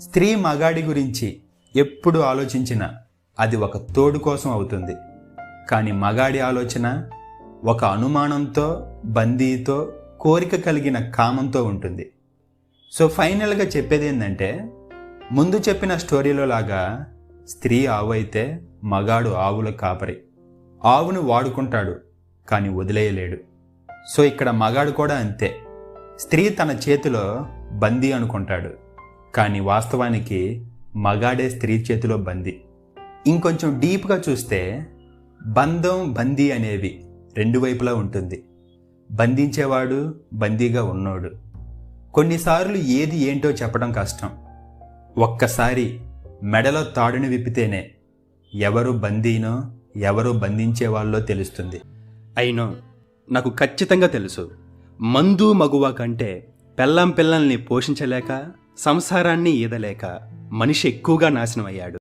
స్త్రీ మగాడి గురించి ఎప్పుడు ఆలోచించినా అది ఒక తోడు కోసం అవుతుంది. కానీ మగాడి ఆలోచన ఒక అనుమానంతో బందీతో కోరిక కలిగిన కామంతో ఉంటుంది. సో ఫైనల్గా చెప్పేది ఏంటంటే ముందు చెప్పిన స్టోరీలో లాగా స్త్రీ ఆవు అయితే మగాడు ఆవుల కాపరి. ఆవును వాడుకుంటాడు కానీ వదిలేయలేడు. సో ఇక్కడ మగాడు కూడా అంతే. స్త్రీ తన చేతిలో బందీ అనుకుంటాడు. కానీ వాస్తవానికి మగాడే స్త్రీ చేతిలో బందీ. ఇంకొంచెం డీప్గా చూస్తే బంధం బందీ అనేవి రెండు వైపులా ఉంటుంది. బంధించేవాడు బందీగా ఉన్నోడు. కొన్నిసార్లు ఏది ఏంటో చెప్పడం కష్టం. ఒక్కసారి మెడలో తాడుని విప్పితేనే ఎవరు బందీనో ఎవరు బంధించేవాళ్ళో తెలుస్తుంది. అయినో నాకు ఖచ్చితంగా తెలుసు మందు మగువ కంటే పెళ్ళం పిల్లల్ని పోషించలేక సంసారాన్ని ఈదలేక మనిషి ఎక్కువగా నాశనం అయ్యాడు